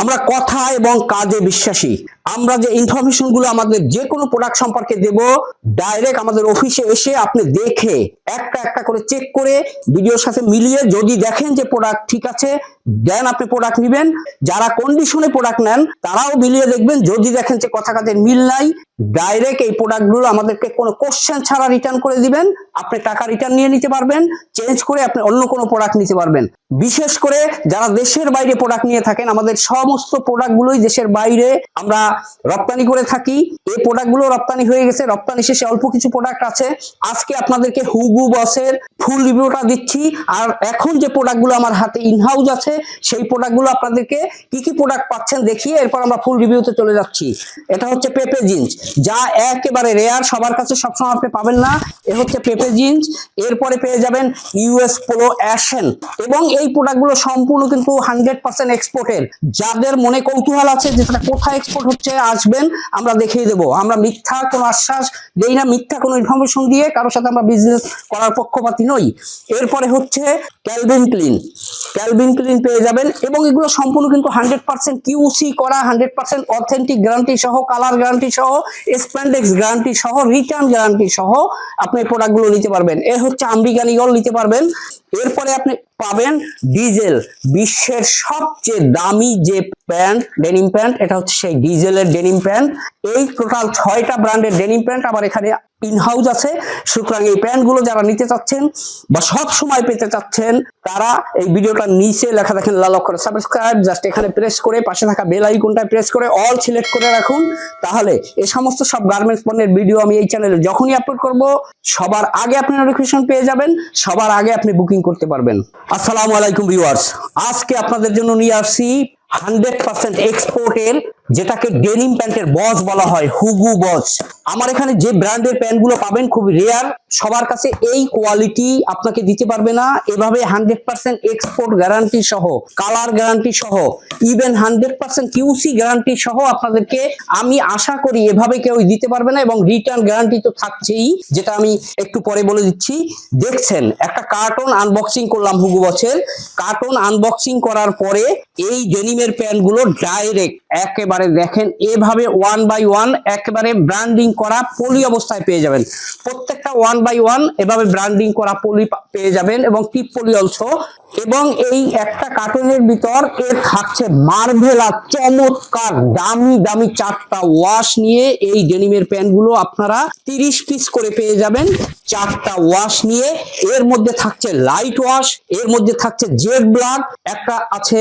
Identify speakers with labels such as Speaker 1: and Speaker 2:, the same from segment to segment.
Speaker 1: আমরা কথা এবং কাজে বিশ্বাসী। আমরা যে ইনফরমেশনগুলো আমাদের যে কোনো প্রোডাক্ট সম্পর্কে দেব ডাইরেক্ট আমাদের অফিসে এসে আপনি দেখে একটা একটা করে চেক করে ভিডিওর সাথে মিলিয়ে যদি দেখেন যে প্রোডাক্ট ঠিক আছে দেন আপনি প্রোডাক্ট নেবেন। যারা কন্ডিশনে প্রোডাক্ট নেন, তারাও মিলিয়ে দেখবেন। যদি দেখেন যে কথা কাজের মিল নাই ডাইরেক্ট এই প্রোডাক্টগুলো আমাদেরকে কোনো কোশ্চেন ছাড়া রিটার্ন করে দিবেন। আপনি টাকা রিটার্ন নিয়ে নিতে পারবেন চেঞ্জ করে আপনি অন্য কোনো প্রোডাক্ট নিতে পারবেন। বিশেষ করে যারা দেশের বাইরে প্রোডাক্ট নিয়ে থাকেন, আমাদের সমস্ত প্রোডাক্টগুলোই দেশের বাইরে। আমরা রপ্তানি করে থাকি। এই প্রোডাক্টগুলো রপ্তানি হয়ে গেছে। রপ্তানি শেষে অল্প কিছু প্রোডাক্ট আছে। আজকে আপনাদেরকে হুগু বসের ফুল রিভিউটা দিচ্ছি। আর এখন যে প্রোডাক্টগুলো আমার হাতে ইনহাউস আছে, সেই প্রোডাক্টগুলো আপনাদেরকে কি কি প্রোডাক্ট পাচ্ছেন দেখিয়ে এরপর আমরা ফুল রিভিউতে চলে যাচ্ছি। এটা হচ্ছে পেপে জিন্স যা একেবারে রেয়ার সবার কাছে সবসময় আপনি পাবেন না। এ হচ্ছে পেপে জিন্স এরপরে পেয়ে যাবেন ইউএস পোলো অ্যাশেন এবং এই প্রোডাক্টগুলো সম্পূর্ণ কিন্তু হান্ড্রেড পার্সেন্ট এক্সপোর্টের যাদের মনে কৌতূহল আছে যে সেটা কোথায় এক্সপোর্ট হচ্ছে আসবেন, আমরা দেখিয়ে দেবো। আমরা মিথ্যা কোনো আশ্বাস দেই না, মিথ্যা কোনো ইনফরমেশন দিয়ে কারোর সাথে আমরা বিজনেস করার পক্ষপাতী নই। এরপরে হচ্ছে ক্যালভিন ক্লিন ক্যালভিন ক্লিন পেয়ে যাবেন এবং এগুলো সম্পূর্ণ কিন্তু হান্ড্রেড পার্সেন্ট কিউসি করা হান্ড্রেড পার্সেন্ট অথেন্টিক গ্যারান্টি সহ কালার গ্যারান্টি সহ স্প্যান্ডেক্স গ্যারান্টি সহ রিটার্ন গ্যারান্টি সহ আপনি প্রোডাক্টগুলো নিতে পারবেন। এ হচ্ছে আমেরিকান ইগল নিতে পারবেন। এরপরে আপনি পাবেন ডিজেল বিশ্বের সবচেয়ে দামি যে প্যান্ট, ডেনিম প্যান্ট, এটা হচ্ছে সেই ডিজেলের ডেনিম প্যান্ট। এই টোটাল ছয়টা ব্র্যান্ডের ডেনিম প্যান্ট আমার এখানে ইনহাউস আছে। সুতরাং এই প্যান্টগুলো যারা নিতে চাচ্ছেন বা সব সময় পেতে চাচ্ছেন, তারা এই ভিডিওটা নিচে লেখা দেখেন লাল অক্ষরে সাবস্ক্রাইব জাস্ট এখানে প্রেস করে, পাশে থাকা বেল আইকনটা প্রেস করে অল সিলেক্ট করে রাখুন। তাহলে এই সমস্ত সব গার্মেন্টস পণ্যের ভিডিও আমি এই চ্যানেলে যখনই আপলোড করব, সবার আগে আপনি নোটিফিকেশন পেয়ে যাবেন, সবার আগে আপনি বুকিং করতে পারবেন। আসসালামু আলাইকুম ভিউয়ার্স আজকে আপনাদের জন্য নিয়ে আসছি হান্ড্রেড পার্সেন্ট এক্সপোর্টের যেটাকে ডেনিম প্যান্টের বস বলা হয়, হুগু বস আমার এখানে যে ব্র্যান্ডের প্যান্টগুলো পাবেন, খুব রেয়ার সবার কাছে এই কোয়ালিটি আপনাকে দিতে পারবে না। এভাবে হান্ড্রেড পার্সেন্ট এক্সপোর্ট গ্যারান্টি সহ কালার গ্যারান্টি সহ even hundred percent QC guarantee সহ আপনাদেরকে আমি আশা করি এভাবে কেউ দিতে পারবে না এবং রিটার্ন গ্যারান্টি তো থাকছেই, যেটা আমি একটু পরে বলে দিচ্ছি। দেখছেন, একটা কার্টন আনবক্সিং করলাম হুগু বছর কার্টন আনবক্সিং করার পরে এই ডেনিমের প্যান্টগুলো ডাইরেক্ট একেবারে দেখেন, এভাবে ওয়ান বাই ওয়ান একেবারে ব্র্যান্ডিং করা পলি অবস্থায় পেয়ে যাবেন। প্রত্যেকটা ওয়ান বাই ওয়ান এভাবে ব্র্যান্ডিং করা পলি পেয়ে যাবেন এবং টিপ পলি অলসো এবং এই একটা কার্টুনের ভিতর এর থাকছে মার্ভেলা চমৎকার দামি দামি চারটা ওয়াশ নিয়ে এই ডেনিমের প্যান্টগুলো আপনারা তিরিশ পিস করে পেয়ে যাবেন। চারটা ওয়াশ নিয়ে এর মধ্যে থাকছে লাইট ওয়াশ এর মধ্যে থাকছে জেড ব্লাড একটা আছে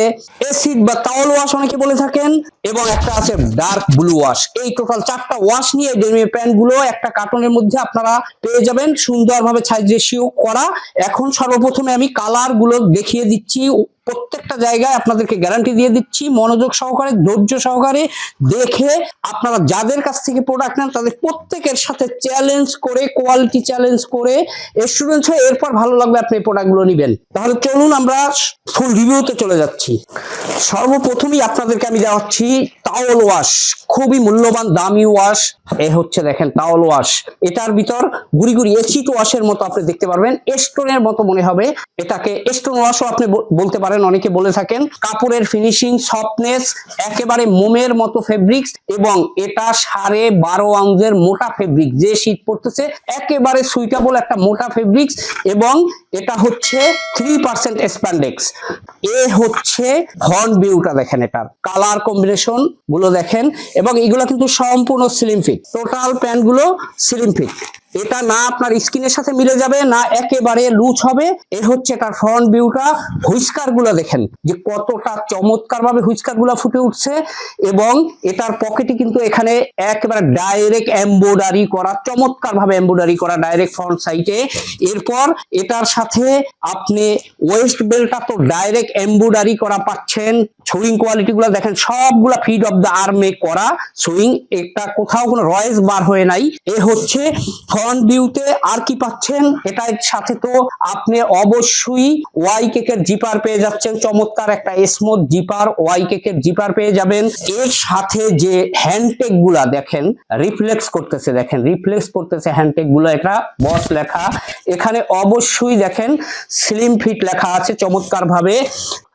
Speaker 1: এসিড বা তাওয়াল ওয়াশ অনেকে বলে থাকেন, এবং একটা আছে ডার্ক ব্লু ওয়াশ এই টোটাল চারটা ওয়াশ নিয়ে ডেনিমের প্যান্টগুলো একটা কার্টনের মধ্যে আপনারা পেয়ে যাবেন। সুন্দরভাবে সাইজ রেশিও করা। এখন সর্বপ্রথমে আমি কালারগুলো দেখিয়ে দিচ্ছি। প্রত্যেকটা জায়গায় আপনাদেরকে গ্যারান্টি দিয়ে দিচ্ছি। মনোযোগ সহকারে, ধৈর্য সহকারে দেখে আপনারা যাদের কাছ থেকে প্রোডাক্ট নেন, তাদের প্রত্যেকের সাথে চ্যালেঞ্জ করে কোয়ালিটি চ্যালেঞ্জ করে স্টুডেন্টস হয়ে এরপর ভালো লাগবে আপনি এই প্রোডাক্টগুলো নেবেন। তাহলে চলুন আমরা ফুল রিভিউতে চলে যাচ্ছি। সর্বপ্রথমেই আপনাদেরকে আমি দেওয়াচ্ছি টাওয়াল ওয়াশ খুবই মূল্যবান, দামি ওয়াশ এ হচ্ছে দেখেন টাওয়াল ওয়াশ এটার ভিতর গুড়ি গুড়ি এসিড ওয়াশের মতো আপনি দেখতে পারবেন। স্টোনের মতো মনে হবে। এটাকে স্টোন ওয়াশও আপনি বলতে পারেন, অনেকে বলে থাকেন। কাপড়ের ফিনিশিং সফটনেস একেবারে মোমের মতো ফেব্রিক্স এবং এটা সাড়ে বারো আউন্সের মোটা ফেব্রিক যে শীত পড়তেছে, একেবারে সুইটেবল একটা মোটা ফেব্রিক্স এবং এটা হচ্ছে থ্রি পার্সেন্ট স্প্যান্ডেক্স এ হচ্ছে হর্ন ভিউটা দেখেন এটার। কালার কম্বিনেশনগুলো দেখেন এবং এগুলো কিন্তু সম্পূর্ণ স্লিম ফিট টোটাল প্যান্টগুলো স্লিম ফিট এটা না আপনার স্কিনের সাথে মিলে যাবে, না একেবারে লুজ হবে। এ হচ্ছে এটার ফ্রন্ট ভিউটা হুইস্কারগুলো দেখেন, যে কতটা চমৎকার ভাবে হুইস্কারগুলো ফুটে উঠছে এবং এটার পকেটে কিন্তু এখানে একেবারে ডাইরেক্ট এমব্রয়ডারি করা চমৎকার ভাবে এমব্রয়ডারি করা ডাইরেক্ট ফ্রন্ট সাইডে এরপর এটার সাথে আপনি ওয়েস্ট বেলটা তো ডাইরেক্ট এমব্রয়ডারি করা পাচ্ছেন। সুইং কোয়ালিটি গুলো দেখেন, সবগুলা ফিড অফ দ্য আর্মে করা সুইং এটা কোথাও কোনো রয়েস বার হয়ে নাই। এ হচ্ছে ফ্রন্ট ভিউতে আর কি পাচ্ছেন, এটার সাথে তো আপনি অবশ্যই ওয়াই কেকের জিপার পেয়ে যাচ্ছেন। চমৎকার একটা স্মুথ জিপার ওয়াই কেকের জিপার পেয়ে যাবেন। এর সাথে যে হ্যান্ডটেকগুলা দেখেন রিফ্লেক্স করতেছে, দেখেন রিফ্লেক্স করতেছে হ্যান্ডটেকগুলো, এটা বস লেখা। এখানে অবশ্যই দেখেন স্লিম ফিট লেখা আছে চমৎকার ভাবে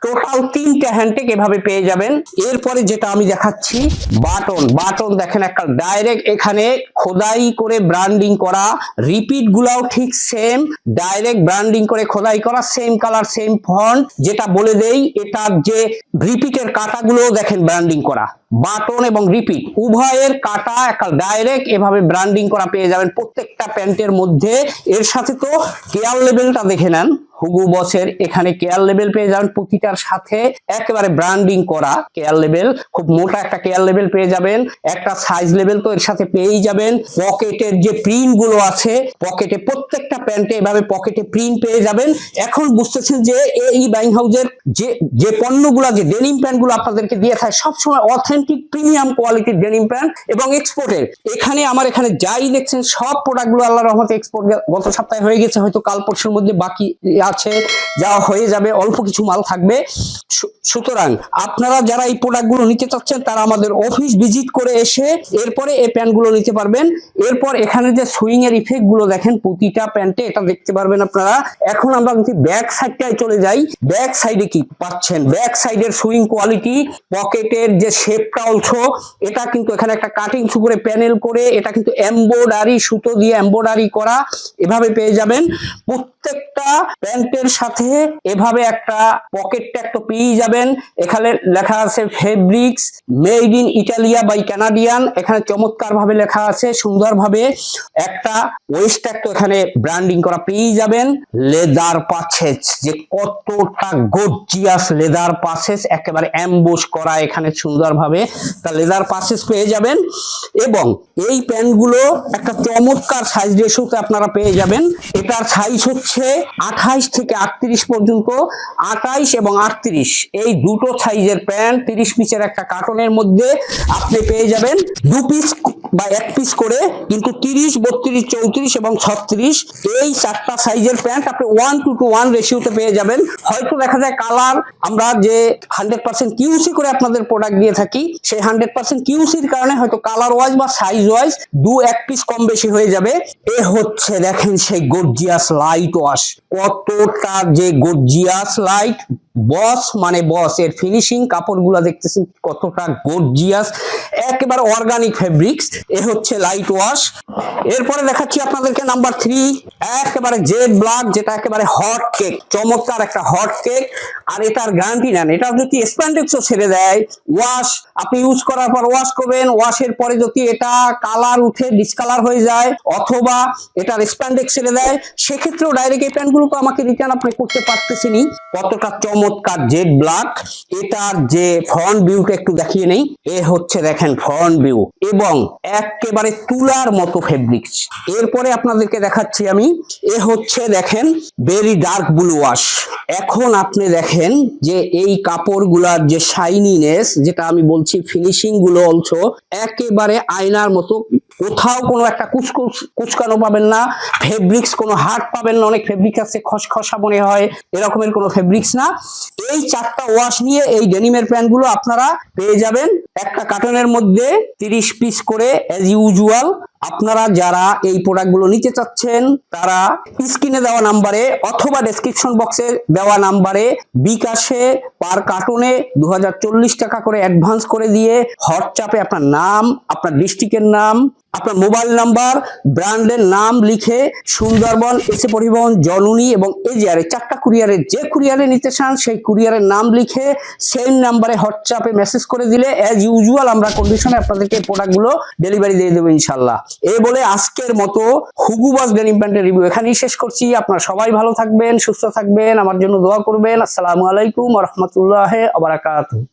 Speaker 1: টোটাল তিনটা হ্যান্ডটেক এভাবে পেয়ে যাবেন। এরপরে যেটা আমি দেখাচ্ছি, বাটন। বাটন দেখেন একটা ডাইরেক্ট এখানে খোদাই করে ব্র্যান্ডিং করা। রিপিট গুলাও ঠিক সেম ডাইরেক্ট ব্র্যান্ডিং করে খোদাই করা সেম কালার সেম ফন্ট যেটা বলে দেই, এটার যে রিপিটের কাটাগুলো দেখেন ব্র্যান্ডিং করা। বাটন এবং রিপিট, উভয়ের কাটা একটা ডাইরেক্ট এভাবে ব্র্যান্ডিং করা পেয়ে যাবেন। প্রত্যেকটা প্যান্টের মধ্যে, এর সাথে তো কেয়ার লেভেলটা দেখে নেন। হুগু বসের এখানে কেয়ার লেভেল পেয়ে যাবেন। প্রতিটার সাথে একেবারে ব্র্যান্ডিং করা কেয়ার লেভেল খুব মোটা একটা কেয়ার লেভেল পেয়ে যাবেন। একটা সাইজ লেভেল তো এর সাথে পেয়েই যাবেন। পকেটের যে প্রিন্টগুলো আছে, পকেটে প্রত্যেকটা প্যান্টে এভাবে পকেটে প্রিন্ট পেয়ে যাবেন। এখন বুঝতেছেন যে এই বাইং হাউসের যে যে পণ্যগুলো, যে ডেনিম প্যান্টগুলো আপনাদেরকে দিয়ে থাকে, সবসময় অথেন্টিক প্রিমিয়াম কোয়ালিটির ডেনিম প্যান্ট এবং এক্সপোর্টের এখানে আমার এখানে যাই দেখছেন, সব প্রোডাক্টগুলো আল্লাহ রহমতে এক্সপোর্ট গত সপ্তাহে হয়ে গেছে, হয়তো কাল পরশুর মধ্যে বাকি আছে, যা হয়ে যাবে, অল্প কিছু মাল থাকবে। সুতরাং আপনারা যারা এই প্রোডাক্টগুলো নিতে চাচ্ছেন, তারা আমাদের অফিস ভিজিট করে এসে এরপরে এই প্যান্টগুলো নিতে পারবেন। এরপর এখানে যে সুইং এর ইফেক্টগুলো দেখেন, প্রতিটা প্যান্টে এটা দেখতে পারবেন আপনারা। এখন আমরা যদি ব্যাক সাইডটায় চলে যাই ব্যাক সাইডে কি পাচ্ছেন? ব্যাক সাইডের সুইং কোয়ালিটি পকেটের যে শেপটা অলসো এটা কিন্তু এখানে একটা কাটিং করে প্যানেল করে, এটা কিন্তু এমব্রয়ডারি সুতো দিয়ে এমব্রয়ডারি করা, এভাবে পেয়ে যাবেন। প্রত্যেকটা প্যান্টের সাথে এভাবে একটা পকেট ট্যাগ তো পেয়েই যাবেন। এখানে লেখা আছে fabrics made in Italia by Canadian এখানে চমৎকার ভাবে লেখা আছে সুন্দর ভাবে একটা ওয়েস্ট ট্যাগ তো এখানে ব্র্যান্ডিং করা পেয়েই যাবেন। লেদার পাছেস যে কতটা গর্জিয়াস লেদার পাসেস একেবারে অ্যাম্বুশ করা এখানে সুন্দরভাবে তা লেদার পাসেস পেয়ে যাবেন এবং এই প্যান্টগুলো একটা চমৎকার সাইজ রেশোতে আপনারা পেয়ে যাবেন। এটার সাইজ হচ্ছে আঠাইশ থেকে আটত্রিশ পর্যন্ত, আঠাইশ এবং আটত্রিশ। এই দুটো সাইজের প্যান্ট তিরিশ পিসের একটা কার্টনের মধ্যে আপনি পেয়ে যাবেন। দু পিস বা এক পিস করে কিন্তু তিরিশ, বত্রিশ, চৌত্রিশ এবং ছত্রিশ, এই চারটা সাইজের প্যান্ট আপনি ওয়ান টু টু ওয়ান রেশিওতে পেয়ে যাবেন। হয়তো দেখা যায় কালার আমরা যে হান্ড্রেড পার্সেন্ট কিউসি করে আপনাদের প্রোডাক্ট দিয়ে থাকি সেই হান্ড্রেড পার্সেন্ট কিউসির কারণে হয়তো কালার ওয়াইজ বা সাইজ ওয়াইজ দু এক পিস কম বেশি হয়ে যাবে। এ হচ্ছে দেখেন সেই গর্জিয়াস লাইট ওয়াশ কতটা যে গর্জিয়াস লাইট বস মানে বস। এর ফিনিশিং কাপড়গুলো দেখতেছেন কতটা গর্জিয়াস একেবারে অর্গানিক ফেব্রিক্স এ হচ্ছে লাইট ওয়াশ এরপরে দেখাচ্ছি আপনাদেরকে নাম্বার থ্রি একেবারে জেড ব্ল্যাক যেটা একেবারে হট কেক চমৎকার একটা হট কেক আর এটার গ্যারান্টি নেন। এটা যদি স্প্যান্ডেক্সও ছেড়ে দেয় ওয়াশ আপনি ইউজ করার পর ওয়াশ করবেন। ওয়াশের পরে যদি এটা কালার উঠে ডিসকালার হয়ে যায়, অথবা এটার স্প্যান্ডেক্স ছেড়ে দেয়, সেক্ষেত্রেও ডাইরেক্ট এই প্যান্টগুলো তো আমাকে রিটার্ন আপনি করতে পারতেছেনি কতটা চমৎকার জেড ব্ল্যাক এটার যে ফ্রন্ট ভিউটা একটু দেখিয়ে নেই, এ হচ্ছে দেখেন ফ্রন্ট ভিউ এবং একেবারে তুলার মতো ফেব্রিক্স এরপরে আপনাদেরকে দেখাচ্ছি আমি, এ হচ্ছে দেখেন ভেরি ডার্ক ব্লু ওয়াশ এখন আপনি দেখেন যে এই কাপড়গুলার যে শাইনিনেস যেটা আমি বলছি ফিনিশিংগুলো অলসো একেবারে আয়নার মতো কোথাও কোনো একটা কুচকুচ কুচকানো পাবেন না। ফেব্রিক্স কোনো হার্ট পাবেন না, অনেক ফেব্রিক আছে, খসখসা মনে হয়, এরকমের কোনো ফেব্রিক্স না। এই চারটা ওয়াশ নিয়ে এই ডেনিমের প্যান্টগুলো আপনারা পেয়ে যাবেন। একটা কার্টনের মধ্যে তিরিশ পিস করে অ্যাজ ইউজুয়াল আপনারা যারা এই প্রোডাক্টগুলো নিতে চাচ্ছেন, তারা স্ক্রিনে দেওয়া নাম্বারে অথবা ডেসক্রিপশন বক্সে দেওয়া নাম্বারে বিকাশে পার কার্টুনে দু হাজার চল্লিশ টাকা করে অ্যাডভান্স করে দিয়ে হোয়াটসঅ্যাপে আপনার নাম, আপনার ডিস্ট্রিক্টের নাম, আপনার মোবাইল নাম্বার ব্র্যান্ডের নাম লিখে সুন্দরবন, এসে পরিবহন, জননী এবং এজিআর এই চারটা কুরিয়ারে যে কুরিয়ারে নিতে চান, সেই কুরিয়ারের নাম লিখে সেম নাম্বারে হোয়াটসঅ্যাপে মেসেজ করে দিলে অ্যাজ ইউজুয়াল আমরা কন্ডিশনে আপনাদেরকে প্রোডাক্টগুলো ডেলিভারি দিয়ে দেবো ইনশাল্লাহ এই বলে আজকের মতো হুগুবাস ডেনিম প্যান্টের রিভিউ এখানেই শেষ করছি। আপনারা সবাই ভালো থাকবেন, সুস্থ থাকবেন, আমার জন্য দোয়া করবেন। আসসালামু আলাইকুম রহমতুল্লাহ আবরাকাত